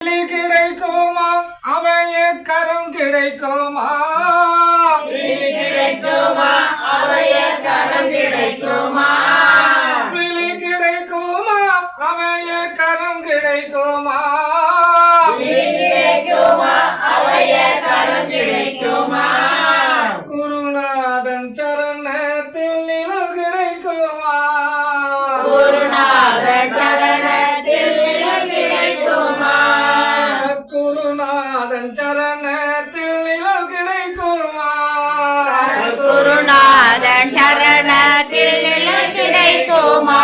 கிடைக்குமா? அவைய கரம் கிடைக்குமா? கிடைக்குமா? அவைய கரம் கிடைக்குமா? விழி கிடைக்குமா? கிடைக்குமா? அவைய கரம் கிடைக்கும் குருநாதன் சரணத்தில் நிழல் கிடைக்குமா? குருநாதன் சரணத்தில் நிழல் கிடைக்குமா?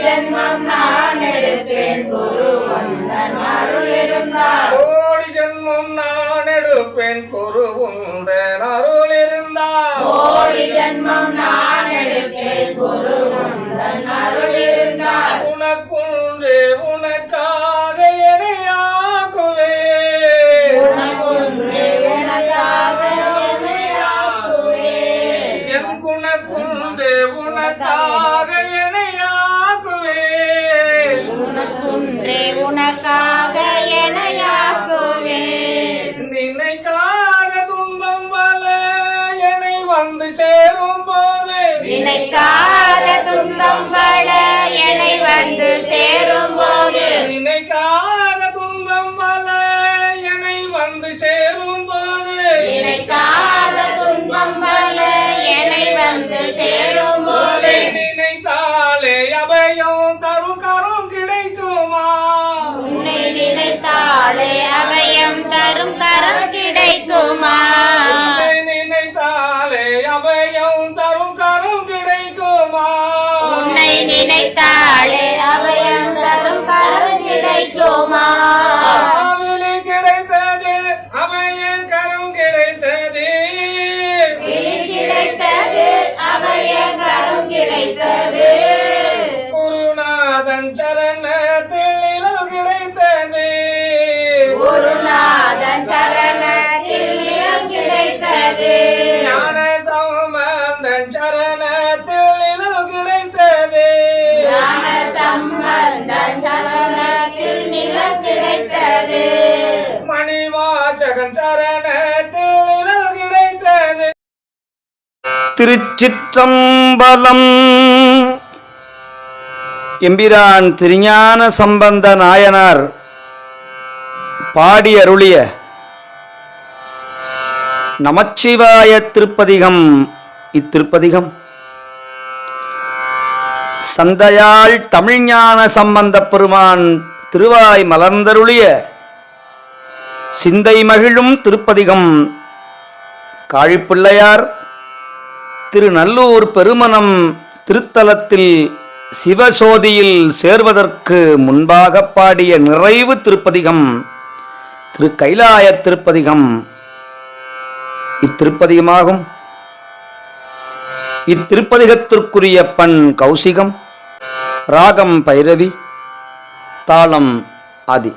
ജന്മം നാണെടുപ്പേൻ കുറുവന്തൻ അരുളിരുന്നാൾ കോടി ജന്മം നാണെടുപ്പേൻ കുറുവന്തൻ അരുളിരുന്നാൾ കോടി ജന്മം அபயம் தரும் கரம் கிடைக்குமா? மணிவாசகன் சரணத்தில் நிழல் கிடைத்தது. திருச்சிற்றம்பலம். எம்பிரான் திருஞான சம்பந்த நாயனார் பாடி அருளிய நமச்சிவாய திருப்பதிகம் இத்திருப்பதிகம். சந்தையாள் தமிழ்ஞான சம்பந்த பெருமான் திருவாய் மலர்ந்தருளிய சிந்தை மகிழும் திருப்பதிகம். காழிப்பிள்ளையார் திருநல்லூர் பெருமனம் திருத்தலத்தில் சிவசோதியில் சேர்வதற்கு முன்பாக பாடிய நிறைவு திருப்பதிகம் திரு கைலாய திருப்பதிகம். இத்திருப்பதிகமாகும். இத்திருப்பதிகத்திற்குரிய பண் கௌசிகம் ராகம் பைரவி தாளம் ஆதி.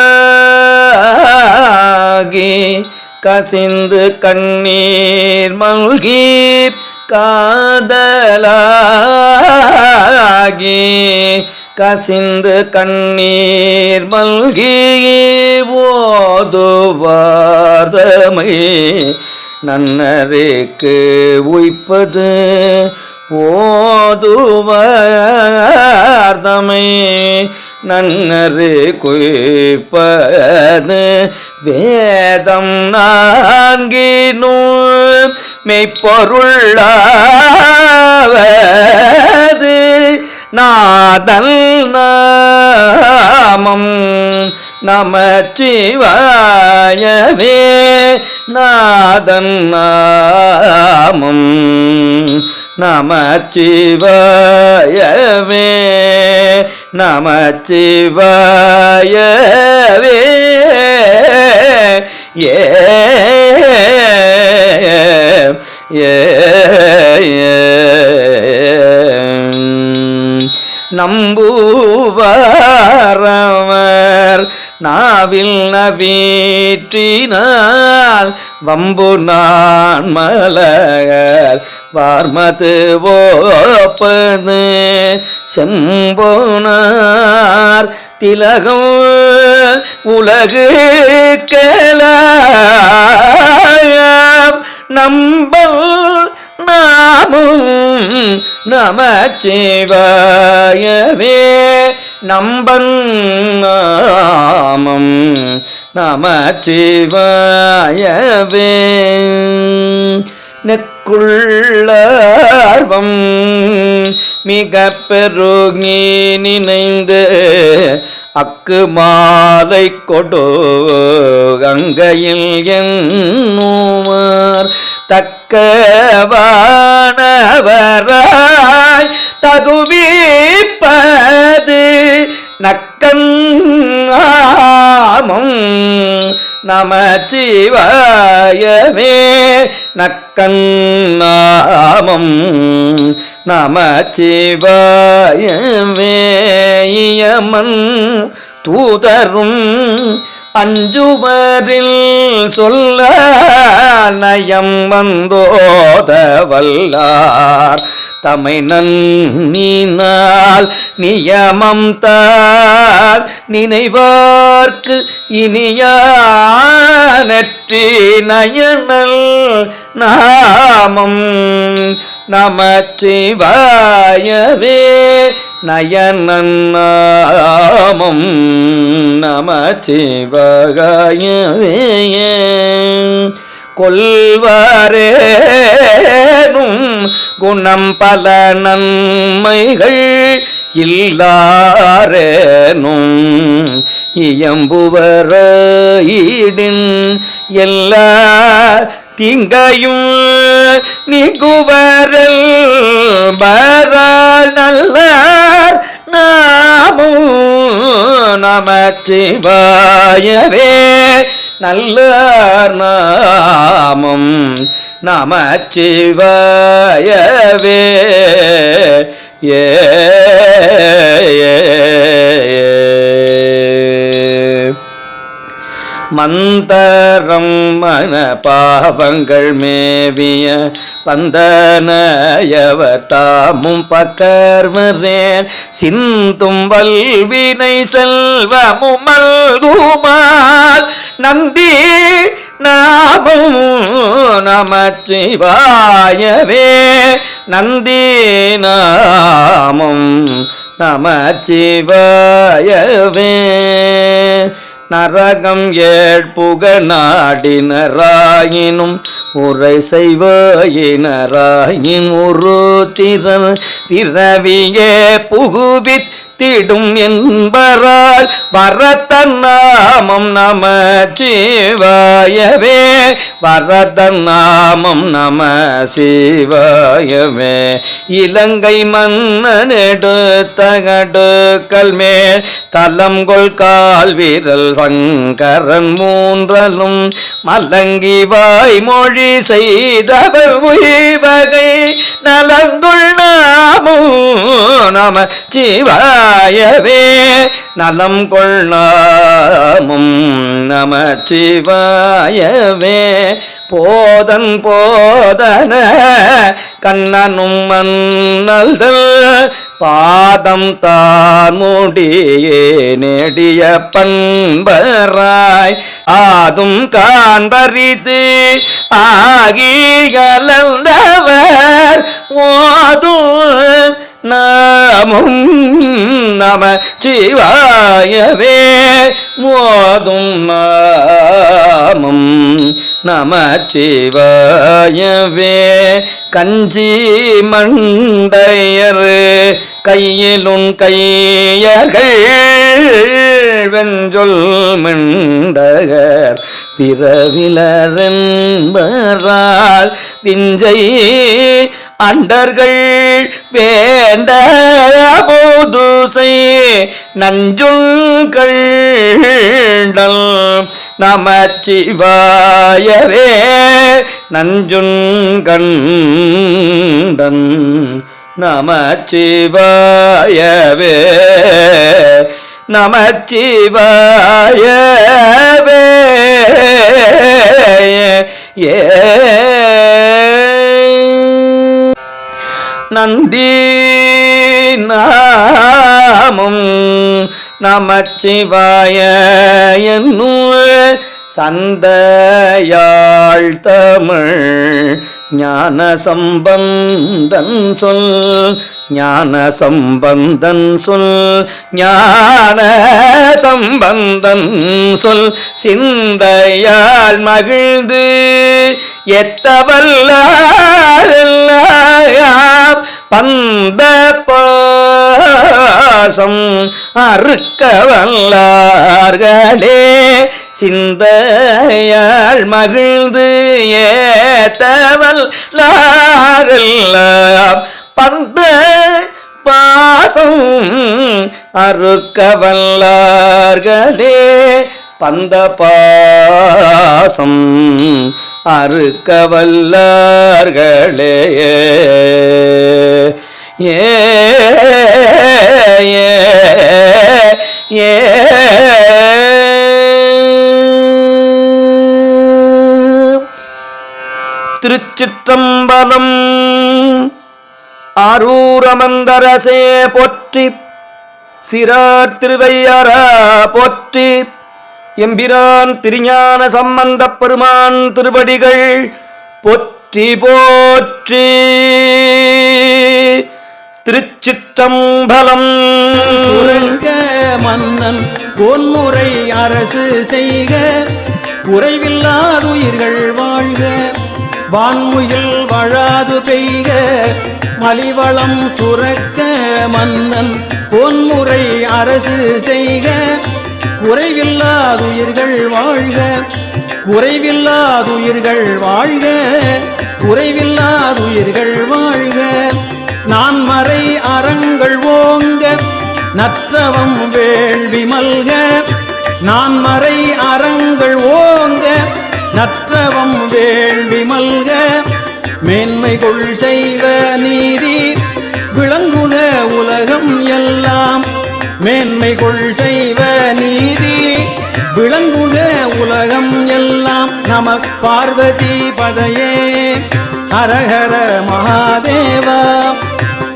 கசிந்து கண்ணீர் மல்கி காதலாகி. கசிந்து கண்ணீர் மல்கி ஓதுவார்தமை. நன்னருக்கு உய்ப்பது ஓதுவார்தமை. நன்னரு குய்ப்பது வேதம் நான்கினும் மெய்ப்பொருளாவது நாதல் நாமம் நமச்சிவாயவே நாதன் நாமம் நமச்சிவாயவே நமச்சிவாயவே ஏ நம்புவாரவர் நாவில் நவீற்றினால் வம்பு நான் மலகர் வார்மது ஓப்பது செம்போனார் திலகம் உலகு கேள நம்பல் நாமும் நமச்சிவாயவே. நம்பன் நாமம் நமச்சிவாயவே. நெக்குள்ளார்வம் மிக பெருகி நினைந்து அக்கு மாலை கொடு கங்கையில் என்னுமார். தக்கவானவராய் தகுவிப்பது நக்கங்காமம் நமச்சிவாயவே நக்கன்னாமம் நமச்சிவாயவே இயமன் தூதரும் அஞ்சுவரில் சொல்ல நயம் வந்தோத வல்லார் தமை நன்னினால் நியமம் தார். நினைவார்க்கு இனியானற்றி நயனல் நாமம். நமச்சிவாயவே நயனன் நமச்சிவாயவே. கொள்வாரேனும் குணம் பல நன்மைகள் இல்லாரேனும் இயம்புவர இயம்புவரீடின் எல்லா திங்கையும் நீக்குவரல் வரால் நல்லார் நாமும் நமச்சிவாயவே நல்லார் நாமம் நமச்சிவாயவே ஏ. மந்தரம் மன பாவங்கள் மேவிய பந்தனயவர் தாமும் பக்கர்வரேன் சிந்தும் வல்வினை செல்வமுமல்குமார் நந்தி நாமும் நமச்சிவாயவே. நந்தி நாமும் நமச்சிவாயவே. நரகம் ஏழ்புக நாடினராயினும் உரை செய்வாயினராயின் ஒரு திறன் திரவியே புகுவித் திடும் என்பரால் வரத்தன் நம சிவாயவே வரதன்னாமம் நம சிவாயவே இலங்கை மன்னனெடு தகடுக்கல் தலம் தலம்கொள் கால் வீரல் சங்கரன் மூன்றலும் மலங்கி வாய் மொழி செய்தவர் உய்வகை நலங்கு நம சிவாயவே நலம் கொள்ளாமும் நம சிவாயவே போதன் போதன கண்ணனும் மன்னல்தல் பாதம் தான் முடியே நெடிய பண்பராய். ஆதும் காண்பரிது ஆகி கலந்தவர் ஓதும் நாமும் நம சிவாயவே மோதும் நாமும் நம சிவாயவே கஞ்சி மண்டையர் கையிலுன் கையர்கள் வெஞ்சொல் மண்டகர் பிறவிலரென்பரால் பிஞ்சை அண்டர்கள் வேண்ட போதுசை நஞ்சுங்கள் நமச்சிவாயவே நஞ்சுண்கண்டன் நமச்சிவாயவே நமச்சிவாயவே ஏ நந்தி நாமும் நமச்சிவாய என்னும் சந்தையாழ் தமிழ் ஞான சம்பந்தன் சொல் ஞான சம்பந்தன் சொல் ஞான சம்பந்தன் சொல். சிந்தையால் மகிழ்ந்து எத்தவல்லாரெல்லாம் பந்த பாசம் அறுக்கவல்லார்களே. சிந்தையாள் மகிழ்ந்து மகிழ்ந்து ஏத்தவல்லாரெல்லாம் பந்த பாசம் அறுக்க வல்லார்களே பந்த பாசம் அறுக்க வல்லார்களே ஏ ஏ ஏ திருச்சிற்றம்பலம். ஆரூரமந்தரசே போற்றி சிறார் திருவையாரா போற்றி எம்பிரான் திருஞான சம்பந்த பெருமான் திருவடிகள் போற்றி போற்றி. திருச்சிற்றம்பலம். மன்னன் பொன்முறை அரசு செய்க. குறைவில்லாதுயிர்கள் வாழ்க. வான்முயில் வழாது பெய்க மலிவளம் சுரக்க மன்னன் பொன்முறை அரசு செய்க. குறைவில்லாதுயிர்கள் வாழ்க குறைவில்லாதுயிர்கள் வாழ்க குறைவில்லாதுயிர்கள் வாழ்க. நான் மறை அறங்கள் ஓங்க நற்றவம் வேள்வி மல்க. நான் மறை அறங்கள் ஓங்க நற்றவம் வேள்வி மல்க மேன்மை கொள் செய்வ நீதி விளங்குக உலகம் எல்லாம். மேன்மை கொள் செய்வ நீதி விளங்குக உலகம் எல்லாம். நம பார்வதி பதையே ஹரஹர மகாதேவா.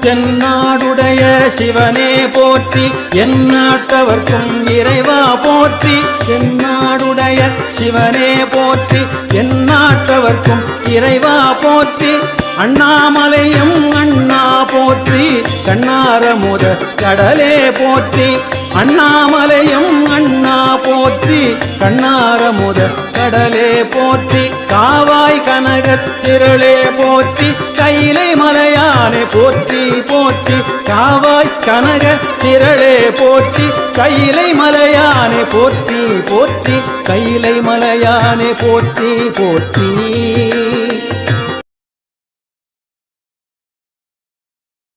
தென்னாடுடைய சிவனே போற்றி எந்நாட்டவர்க்கும் இறைவா போற்றி. தென்னாடுடைய சிவனே போற்றி எந்நாட்டவர்க்கும் இறைவா போற்றி. அண்ணாமலையும் அண்ணா போற்றி கண்ணாரமுத கடலே போற்றி. அண்ணாமலையும் அண்ணா போற்றி கண்ணாரமுத கடலே போற்றி. காவா கனகத்திரளே போற்றி கைலை மலையானே போற்றி போற்றி காவாய் கனக திரளே போற்றி கைலை மலையானே போற்றி போற்றி கைலை மலையானே போற்றி போற்றி.